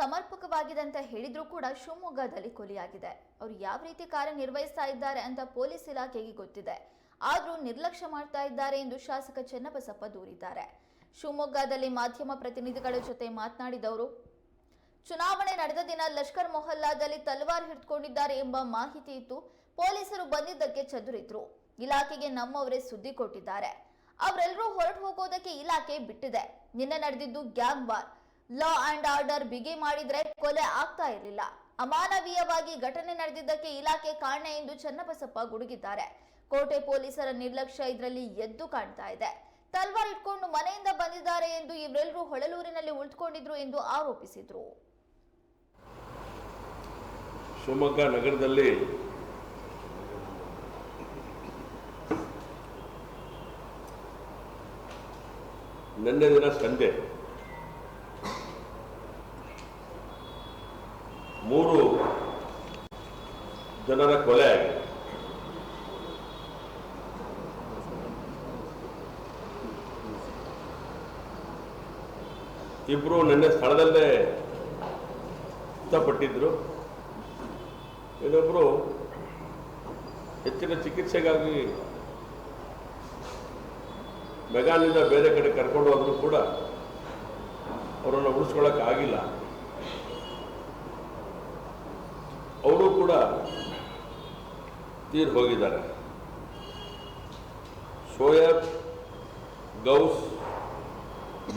ಸಮರ್ಪಕವಾಗಿದೆ ಅಂತ ಹೇಳಿದ್ರೂ ಕೂಡ ಶಿವಮೊಗ್ಗದಲ್ಲಿ ಕೊಲೆಯಾಗಿದೆ. ಅವರು ಯಾವ ರೀತಿ ಕಾರ್ಯನಿರ್ವಹಿಸ್ತಾ ಇದ್ದಾರೆ ಅಂತ ಪೊಲೀಸ್ ಇಲಾಖೆಗೆ ಗೊತ್ತಿದೆ. ಆದರೂ ನಿರ್ಲಕ್ಷ್ಯ ಮಾಡ್ತಾ ಇದ್ದಾರೆ ಎಂದು ಶಾಸಕ ಚೆನ್ನಬಸಪ್ಪ ದೂರಿದ್ದಾರೆ. ಶಿವಮೊಗ್ಗದಲ್ಲಿ ಮಾಧ್ಯಮ ಪ್ರತಿನಿಧಿಗಳ ಜೊತೆ ಮಾತನಾಡಿದವರು, ಚುನಾವಣೆ ನಡೆದ ದಿನ ಲಷ್ಕರ್ ಮೊಹಲ್ಲಾದಲ್ಲಿ ತಲವಾರ್ ಹಿಡ್ಕೊಂಡಿದ್ದಾರೆ ಎಂಬ ಮಾಹಿತಿ ಇತ್ತು. ಪೊಲೀಸರು ಬಂದಿದ್ದಕ್ಕೆ ಚದುರಿದ್ರು. ಇಲಾಖೆಗೆ ನಮ್ಮವರೇ ಸುದ್ದಿ ಕೊಟ್ಟಿದ್ದಾರೆ. ಅವರೆಲ್ಲರೂ ಹೊರಟು ಹೋಗೋದಕ್ಕೆ ಇಲಾಖೆ ಬಿಟ್ಟಿದೆ. ನಿನ್ನೆ ನಡೆದಿದ್ದು gang war. Law and order ಬಿಗಿ ಮಾಡಿದ್ರೆ ಕೊಲೆ ಆಗ್ತಾ ಇರಲಿಲ್ಲ. ಅಮಾನವೀಯವಾಗಿ ಘಟನೆ ನಡೆದಿದ್ದಕ್ಕೆ ಇಲಾಖೆ ಕಾರಣ ಎಂದು ಚನ್ನಬಸಪ್ಪ ಗುಡುಗಿದ್ದಾರೆ. ಕೋಟೆ ಪೊಲೀಸರ ನಿರ್ಲಕ್ಷ್ಯ ಇದರಲ್ಲಿ ಎದ್ದು ಕಾಣ್ತಾ ಇದೆ. ತಲ್ವಾರ್ ಇಟ್ಕೊಂಡು ಮನೆಯಿಂದ ಬಂದಿದ್ದಾರೆ ಎಂದು ಇವರೆಲ್ಲರೂ ಹೊಳಲೂರಿನಲ್ಲಿ ಉಳಿದುಕೊಂಡಿದ್ರು ಎಂದು ಆರೋಪಿಸಿದ್ರು. ಶಿವಮೊಗ್ಗ ನಗರದಲ್ಲಿ ನಿನ್ನೆ ದಿನ ಸಂಜೆ ಮೂರು ಜನರ ಕೊಲೆ ಆಗಿದೆ. ಇಬ್ರು ನಿನ್ನೆ ಸ್ಥಳದಲ್ಲೇ ಮೃತಪಟ್ಟಿದ್ರು. ಇನ್ನೊಬ್ಬರು ಹೆಚ್ಚಿನ ಚಿಕಿತ್ಸೆಗಾಗಿ ಮೆಗಾನಿಂದ ಬೇರೆ ಕಡೆ ಕರ್ಕೊಂಡು ಹೋದ್ರು ಕೂಡ ಅವರನ್ನು ಉಳಿಸ್ಕೊಳ್ಳೋಕೆ ಆಗಿಲ್ಲ ಅವರು ಕೂಡ ತೀರ್ ಹೋಗಿದ್ದಾರೆ. ಶೋಯಬ್ ಗೌಸ್,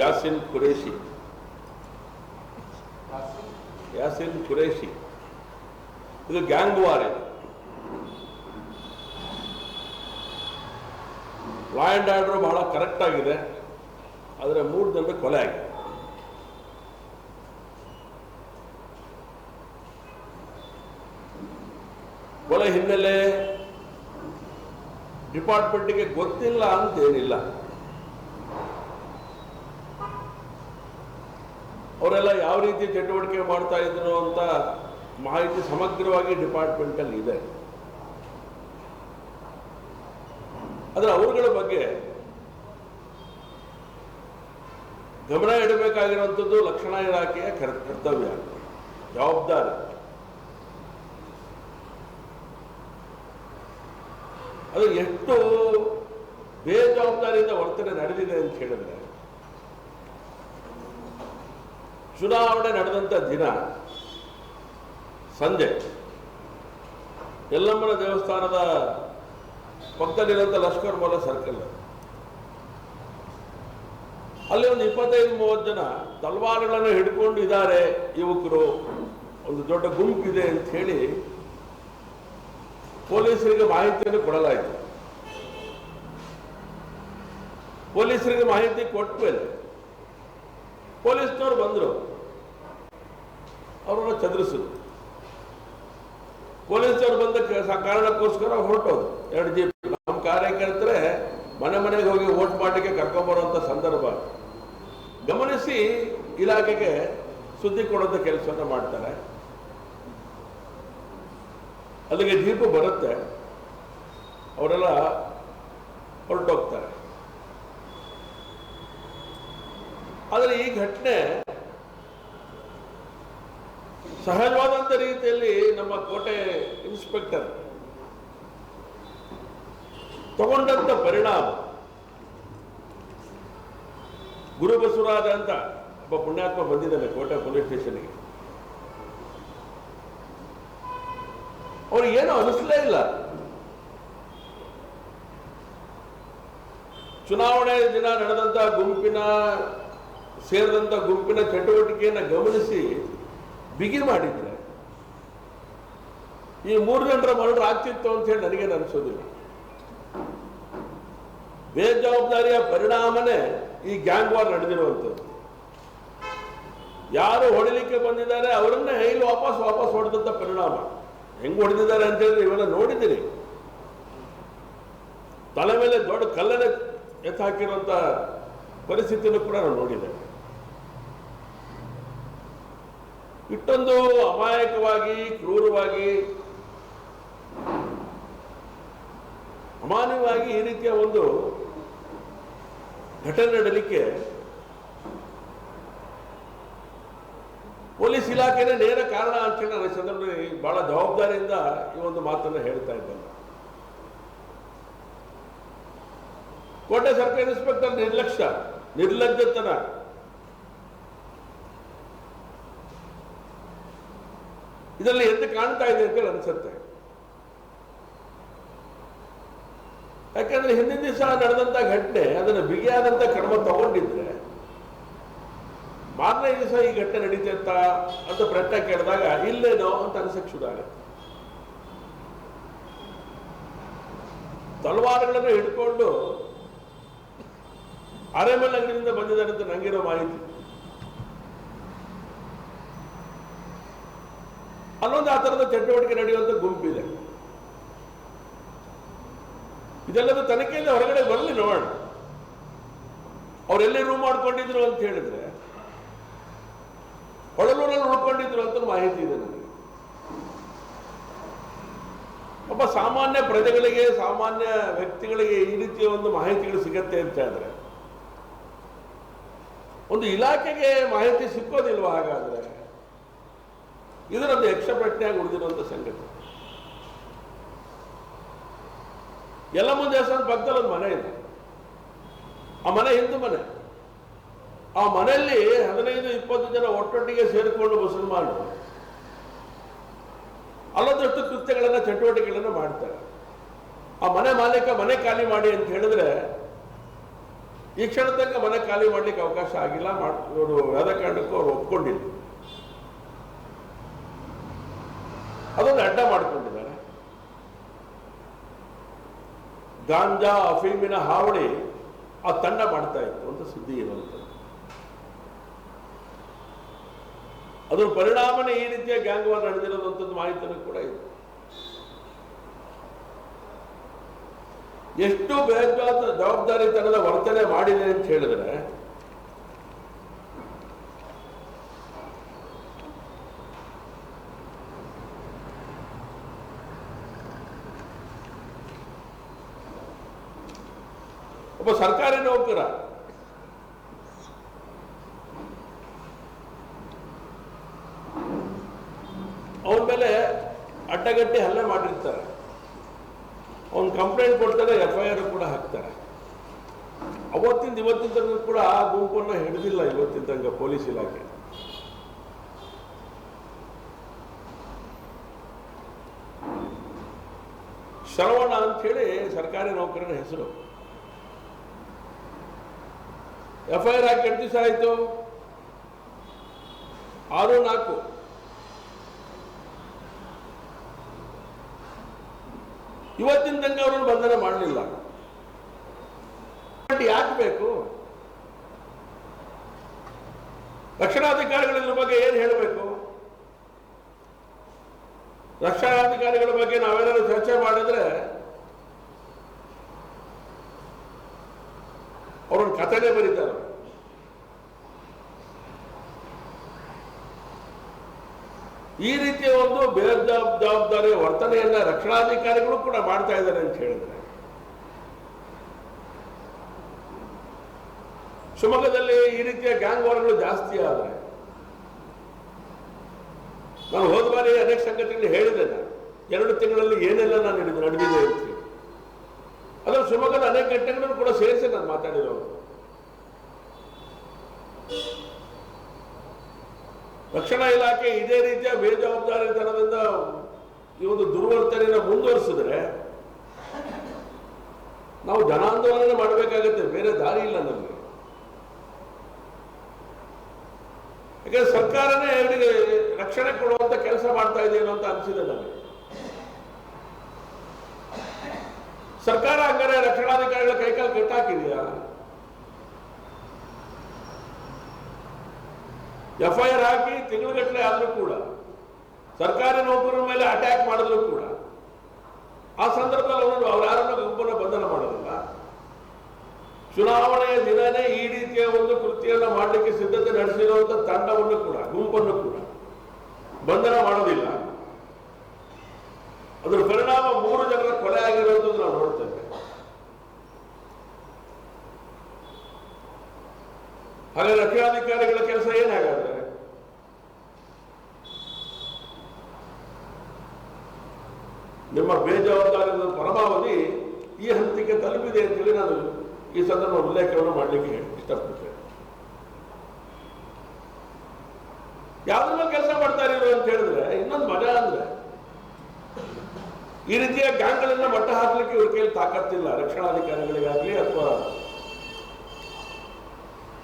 ಯಾಸಿನ್ ಕುರೇಶಿ ಯಾಸಿನ್ ಕುರೇಶಿ ಇದು ಗ್ಯಾಂಗ್ ವಾರ್ ಇದು. ಲಾ ಆ್ಯಂಡ್ ಆರ್ಡರ್ ಬಹಳ ಕರೆಕ್ಟ್ ಆಗಿದೆ. ಆದರೆ ಮೂರು ಜನರ ಕೊಲೆ ಆಗಿದೆ. ಕೊಲೆ ಹಿನ್ನೆಲೆ ಡಿಪಾರ್ಟ್ಮೆಂಟ್ಗೆ ಗೊತ್ತಿಲ್ಲ ಅಂತೇನಿಲ್ಲ ಅವರೆಲ್ಲ ಯಾವ ರೀತಿ ಚಟುವಟಿಕೆ ಮಾಡ್ತಾ ಇದ್ರು ಅಂತ ಮಾಹಿತಿ ಸಮಗ್ರವಾಗಿ ಡಿಪಾರ್ಟ್ಮೆಂಟಲ್ಲಿ ಇದೆ. ಆದರೆ ಅವರುಗಳ ಬಗ್ಗೆ ಗಮನ ಇಡಬೇಕಾಗಿರುವಂಥದ್ದು ಲಕ್ಷಣ ಇಲಾಖೆಯ ಕರ್- ಕರ್ತವ್ಯ. ಜವಾಬ್ದಾರಿ. ಅದು ಎಷ್ಟು ಬೇಜವಾಬ್ದಾರಿಯಿಂದ ವರ್ತನೆ ನಡೆದಿದೆ ಅಂತ ಹೇಳಿದ್ರೆ, ಚುನಾವಣೆ ನಡೆದಂತ ದಿನ ಸಂಜೆ, ಯಲ್ಲಮ್ಮನ ದೇವಸ್ಥಾನದ ಪಕ್ಕದಲ್ಲಿರುವಂಥ ಲಷ್ಕರ್ ಮೊಲ ಸರ್ಕಲ್. ಅಲ್ಲಿ ಒಂದು ಇಪ್ಪತ್ತೈದು, ಮೂವತ್ತು ಜನ ತಲ್ವಾರ್ಗಳನ್ನು ಹಿಡ್ಕೊಂಡು ಇದ್ದಾರೆ ಯುವಕರು, ಒಂದು ದೊಡ್ಡ ಗುಂಪಿದೆ ಅಂತ ಹೇಳಿ ಪೊಲೀಸರಿಗೆ ಮಾಹಿತಿಯನ್ನು ಕೊಡಲಾಯಿತು. ಪೊಲೀಸರಿಗೆ ಮಾಹಿತಿ ಕೊಟ್ಟ ಮೇಲೆ ಪೊಲೀಸ್ನವ್ರು ಬಂದರು. ಅವರನ್ನು ಚದುರಿಸಿದ್ರು. ಪೊಲೀಸರು ಬಂದ ಕಾರಣಕ್ಕೋಸ್ಕರ ಹೊರಟೋದು ಎರಡು ಜಿ, ನಮ್ಮ ಕಾರ್ಯಕರ್ತರೆ ಮನೆ ಮನೆಗೆ ಹೋಗಿ ವೋಟ್ ಮಾಡಲಿಕ್ಕೆ ಕರ್ಕೊಂಬರುವಂಥ ಸಂದರ್ಭ. ಗಮನಿಸಿ ಇಲಾಖೆಗೆ ಸುದ್ದಿ ಕೊಡೋಂಥ ಕೆಲಸವನ್ನು ಮಾಡ್ತಾರೆ. ಅಲ್ಲಿಗೆ ಜೀಪು ಬರುತ್ತೆ, ಅವರೆಲ್ಲ ಹೊರಟೋಗ್ತಾರೆ. ಆದರೆ ಈ ಘಟನೆ ಸಹಜವಾದಂಥ ರೀತಿಯಲ್ಲಿ ನಮ್ಮ ಕೋಟೆ ಇನ್ಸ್ಪೆಕ್ಟರ್ ತಗೊಂಡಂಥ ಪರಿಣಾಮ. ಗುರುಬಸವರಾಜ ಅಂತ ಒಬ್ಬ ಪುಣ್ಯಾತ್ಮ ಬಂದಿದ್ದಾನೆ ಕೋಟೆ ಪೊಲೀಸ್ ಸ್ಟೇಷನ್ಗೆ. ಅವ್ರಿಗೆ ಏನೂ ಅನಿಸ್ಲೇ ಇಲ್ಲ. ಚುನಾವಣೆ ದಿನ ನಡೆದಂತ ಗುಂಪಿನ, ಸೇರಿದಂತ ಗುಂಪಿನ ಚಟುವಟಿಕೆಯನ್ನು ಗಮನಿಸಿ ಬಿಗಿ ಮಾಡಿದ್ರೆ, ಈ ಮೂರು ಜನರ ಮರಣ ಆಗ್ತಿತ್ತು ಅಂತ ಹೇಳಿ ನನಗೇನು ಅನಿಸೋದಿಲ್ಲ. ಬೇಜವಾಬ್ದಾರಿಯ ಪರಿಣಾಮನೇ ಈ ಗ್ಯಾಂಗ್ ವಾರ್ ನಡೆದಿರುವಂಥದ್ದು. ಯಾರು ಹೊಡಿಲಿಕ್ಕೆ ಬಂದಿದ್ದಾರೆ ಅವರನ್ನೇ ಹೈಲು ವಾಪಸ್ ವಾಪಸ್ ಹೊಡೆದಂತ ಪರಿಣಾಮ. ಹೆಂಗ್ ಹೊಡೆದಿದ್ದಾರೆ ಅಂತ ಹೇಳಿದ್ರೆ ಇವೆಲ್ಲ ನೋಡಿದ್ದೀರಿ ತಲೆ ಮೇಲೆ ದೊಡ್ಡ ಕಲ್ಲನ್ನೇ ಎತ್ತಾಕಿರುವಂತ ಪರಿಸ್ಥಿತಿನೂ ಕೂಡ ನಾವು ನೋಡಿದ್ದೇನೆ ಇಷ್ಟೊಂದು ಅಮಾಯಕವಾಗಿ, ಕ್ರೂರವಾಗಿ, ಅಮಾನ್ಯವಾಗಿ ಈ ರೀತಿಯ ಒಂದು ಘಟನೆ ನಡಲಿಕ್ಕೆ ಪೊಲೀಸ್ ನೇರ ಕಾರಣ ಅಂತೇಳಿ ನಾನು ಸಂದರ್ಭದಲ್ಲಿ ಬಹಳ ಜವಾಬ್ದಾರಿಯಿಂದ ಈ ಒಂದು ಮಾತನ್ನು ಹೇಳ್ತಾ ಇದ್ದಾನೆ ಕೋಟೆ ಸರ್ಕಲ್ ಇನ್ಸ್ಪೆಕ್ಟರ್ ನಿರ್ಲಕ್ಷ್ಯ, ನಿರ್ಲಜ್ಜತನ. ಇದರಲ್ಲಿ ಎದ್ದು ಕಾಣ್ತಾ ಇದೆ ಅಂತ ಅನ್ಸುತ್ತೆ. ಯಾಕಂದ್ರೆ ಹಿಂದಿನ ದಿವಸ ನಡೆದಂತ ಘಟನೆ, ಅದನ್ನು ಬಿಗಿಯಾದಂತ ಕ್ರಮ ತಗೊಂಡಿದ್ರೆ ಮಾರನೇ ದಿವಸ ಈ ಘಟನೆ ನಡೀತಾ ಅಂತ ಪ್ರಶ್ನೆ ಕೇಳಿದಾಗ ಇಲ್ಲೇನೋ ಅಂತ ಅನ್ಸಕ್ ಶುರು ಆಗುತ್ತೆ. ತಲವಾರಗಳನ್ನು ಹಿಡ್ಕೊಂಡು ಅರೆಮಲ್ ಅಂಗಡಿಯಿಂದ ಬಂದಿದ್ದಾರೆ ಅಂತ ನಂಗಿರೋ ಮಾಹಿತಿ. ಅಲ್ಲೊಂದು ಆ ಥರದ ಚಟುವಟಿಕೆ ನಡೆಯುವಂತ ಗುಂಪಿದೆ ಇದೆಲ್ಲದೂ ತನಿಖೆಯಿಂದ ಹೊರಗಡೆ ಬರಲಿ ನೋಡೋಣ. ಅವರೆಲ್ಲಿ ರೂಮ್ ಮಾಡ್ಕೊಂಡಿದ್ರು ಅಂತ ಹೇಳಿದ್ರೆ ಹೊಳಲೂರಲ್ಲಿ ಉಳ್ಕೊಂಡಿದ್ರು ಅಂತ ಮಾಹಿತಿ ಇದೆ ನನಗೆ ಒಬ್ಬ ಸಾಮಾನ್ಯ ಪ್ರಜೆಗಳಿಗೆ, ಸಾಮಾನ್ಯ ವ್ಯಕ್ತಿಗಳಿಗೆ ಈ ರೀತಿಯ ಒಂದು ಮಾಹಿತಿಗಳು ಸಿಗತ್ತೆ ಅಂತ ಹೇಳಿದ್ರೆ, ಒಂದು ಇಲಾಖೆಗೆ ಮಾಹಿತಿ ಸಿಕ್ಕೋದಿಲ್ವಾ ಹಾಗಾದ್ರೆ? ಇದರೊಂದು ಯಕ್ಷ ಪ್ರಶ್ನೆಯಾಗಿ ಉಳಿದಿರುವಂತ ಸಂಗತಿ. ಎಲ್ಲ ಮುಂದೆ ಪಕ್ಕದಲ್ಲಿ ಒಂದು ಮನೆ ಇದೆ. ಆ ಮನೆ ಹಿಂದೂ ಮನೆ. ಆ ಮನೆಯಲ್ಲಿ ಹದಿನೈದು, ಇಪ್ಪತ್ತು ಜನ ಒಟ್ಟೊಟ್ಟಿಗೆ ಸೇರಿಕೊಂಡು ಮುಸಲ್ಮಾನರು ಅಲ್ಲದಷ್ಟು ಕೃತ್ಯಗಳನ್ನ, ಚಟುವಟಿಕೆಗಳನ್ನ ಮಾಡ್ತಾರೆ. ಆ ಮನೆ ಮಾಲೀಕ ಮನೆ ಖಾಲಿ ಮಾಡಿ ಅಂತ ಹೇಳಿದ್ರೆ, ಈ ಕ್ಷಣ ತನಕ ಮನೆ ಖಾಲಿ ಮಾಡ್ಲಿಕ್ಕೆ ಅವಕಾಶ ಆಗಿಲ್ಲ. ಮಾಡ್- ಯಾವುದೇ ಕಾರಣಕ್ಕೂ ಅವ್ರು ಒಪ್ಕೊಂಡಿಲ್ಲ. ಅದನ್ನು ಅಡ್ಡ ಮಾಡಿಕೊಂಡಿದ್ದಾರೆ. ಗಾಂಜಾ, ಅಫೀಮಿನ ಹಾವಳಿ ಆ ತಂಡ ಮಾಡ್ತಾ ಇತ್ತು ಅಂತ ಸುದ್ದಿ ಇರುವಂಥದ್ದು. ಅದ್ರ ಪರಿಣಾಮನೇ ಈ ರೀತಿಯ ಗ್ಯಾಂಗ್ ವಾರ್ ನಡೆದಿರೋದಂಥದ್ದು ಮಾಹಿತಿನೂ ಕೂಡ ಇದೆ. ಎಷ್ಟು ಬೇಜವಾದ ಜವಾಬ್ದಾರಿತನದ ವರ್ತನೆ ಮಾಡಿದೆ ಅಂತ ಹೇಳಿದ್ರೆ, ಒಬ್ಬ ಸರ್ಕಾರಿ ನೌಕರ ಅವನ ಮೇಲೆ ಅಡ್ಡಗಟ್ಟಿ ಹಲ್ಲೆ ಮಾಡಿರ್ತಾರೆ. ಅವ್ನು ಕಂಪ್ಲೇಂಟ್ ಕೊಡ್ತಾರೆ ಎಫ್ ಐ ಆರ್ ಕೂಡ ಹಾಕ್ತಾರೆ. ಅವತ್ತಿಂದ ಇವತ್ತಿನ ತನಕ ಕೂಡ ಆ ಗುಂಪನ್ನು ಹಿಡಿದಿಲ್ಲ ಇವತ್ತಿನ ತನಕ ಪೊಲೀಸ್ ಇಲಾಖೆ. ಶ್ರವಣ ಅಂತ ಹೇಳಿ ಸರ್ಕಾರಿ ನೌಕರರ ಹೆಸರು. ಎಫ್ ಐ ಆರ್ ಹಾಕಿ ಎಷ್ಟು ದಿವಸ ಆಯಿತು? ಆರು ನಾಲ್ಕು. ಇವತ್ತಿನ ತನಕ ಅವರನ್ನು ಬಂಧನ ಮಾಡಲಿಲ್ಲ. ಯಾಕೆ ಬೇಕು? ರಕ್ಷಣಾಧಿಕಾರಿಗಳ ಬಗ್ಗೆ ಏನು ಹೇಳಬೇಕು? ರಕ್ಷಣಾಧಿಕಾರಿಗಳ ಬಗ್ಗೆ ನಾವೇನಾದ್ರು ಚರ್ಚೆ ಮಾಡಿದ್ರೆ ಅವರೊಂದು ಕಥೆನೇ ಬರೀತಾರೆ. ಈ ರೀತಿಯ ಒಂದು ಬೇಜವಾಬ್ದಾರಿಯ ವರ್ತನೆಯನ್ನ ರಕ್ಷಣಾಧಿಕಾರಿಗಳು ಕೂಡ ಮಾಡ್ತಾ ಇದ್ದಾರೆ ಅಂತ ಹೇಳಿದ್ರೆ. ಶಿವಮೊಗ್ಗದಲ್ಲಿ ಈ ರೀತಿಯ ಗ್ಯಾಂಗ್ ವಾರ್ಗಳು ಜಾಸ್ತಿ ಆದರೆ, ನಾನು ಹೋದ ಬಾರಿ ಅನೇಕ ಸಂಗತಿಗಳು ಹೇಳಿದೆ ಎರಡು ತಿಂಗಳಲ್ಲಿ ಏನೆಲ್ಲ ನಾನು ನಡೆದಿದೆ ನಡೆದಿದೆ ಅಂತ ಅದರ ಶಿವಮೊಗ್ಗದ ಅನೇಕ ಘಟನೆಗಳನ್ನು ಕೂಡ ಸೇರಿಸಿ ನಾನು ಮಾತಾಡಿರೋದು. ರಕ್ಷಣಾ ಇಲಾಖೆ ಇದೇ ರೀತಿಯ ಬೇಜವಾಬ್ದಾರಿತನದಿಂದ ಈ ಒಂದು ದುರ್ವರ್ತನೆಯನ್ನು ಮುಂದುವರಿಸಿದ್ರೆ ನಾವು ಜನಾಂದೋಲನ ಮಾಡಬೇಕಾಗತ್ತೆ, ಬೇರೆ ದಾರಿ ಇಲ್ಲ ನಮಗೆ. ಯಾಕಂದ್ರೆ ಸರ್ಕಾರನೇ ಅವರಿಗೆ ರಕ್ಷಣೆ ಕೊಡುವಂತ ಕೆಲಸ ಮಾಡ್ತಾ ಇದೆಯೇನೋ ಅಂತ ಅನಿಸಿದೆ ನಮಗೆ. ಸರ್ಕಾರ ಹಂಗಾರೆ ರಕ್ಷಣಾಧಿಕಾರಿಗಳ ಕೈಕಾಲು ಕಟ್ಟಾಕಿದೆಯಾ? ಎಫ್ ಐ ಆರ್ ಹಾಕಿ ತಿಂಗಳುಗಟ್ಟಲೆ ಆದರೂ ಕೂಡ ಸರ್ಕಾರಿ ನೌಕರರ ಮೇಲೆ ಅಟ್ಯಾಕ್ ಮಾಡಿದ್ರು ಕೂಡ ಆ ಸಂದರ್ಭದಲ್ಲಿ ಅವರು ಅವ್ರು ಯಾರನ್ನು ಗುಂಪನ್ನು ಬಂಧನ ಮಾಡೋದಿಲ್ಲ. ಚುನಾವಣೆಯ ದಿನನೇ ಈ ರೀತಿಯ ಒಂದು ಕೃತಿಯನ್ನು ಮಾಡಲಿಕ್ಕೆ ಸಿದ್ಧತೆ ನಡೆಸಿರುವಂತ ತಂಡವನ್ನು ಕೂಡ, ಗುಂಪನ್ನು ಕೂಡ ಬಂಧನ ಮಾಡೋದಿಲ್ಲ. ಅದರ ಪರಿಣಾಮ ಮೂರು ಜನರ ಕೊಲೆ ಆಗಿರುವಂಥದ್ದು ನಾವು ನೋಡ್ತೇವೆ. ಹಾಗೆ ರಕ್ಷಣಾಧಿಕಾರಿಗಳ ಕೆಲಸ ಏನಾಗಾದ್ರೆ ನಿಮ್ಮ ಬೇಜವಾಬ್ದಾರಿಯ ಪರಮಾವಧಿ ಈ ಹಂತಕ್ಕೆ ತಲುಪಿದೆ ಅಂತೇಳಿ ನಾನು ಈ ಸಂದರ್ಭ ಉಲ್ಲೇಖವನ್ನು ಮಾಡಲಿಕ್ಕೆ ಇಷ್ಟಪಡ್ತೇನೆ. ಯಾವ್ದ್ರ ಮೇಲೆ ಕೆಲಸ ಮಾಡ್ತಾ ಇರೋ ಅಂತ ಹೇಳಿದ್ರೆ, ಇನ್ನೊಂದು ಮಜಾ ಅಂದ್ರೆ, ಈ ರೀತಿಯ ಗ್ಯಾಂಗ್ಗಳನ್ನ ಮಟ್ಟ ಹಾಕ್ಲಿಕ್ಕೆ ಇವ್ರ ಕೈಲಿ ತಾಕತ್ತಿಲ್ಲ. ರಕ್ಷಣಾಧಿಕಾರಿಗಳಿಗಾಗ್ಲಿ ಅಥವಾ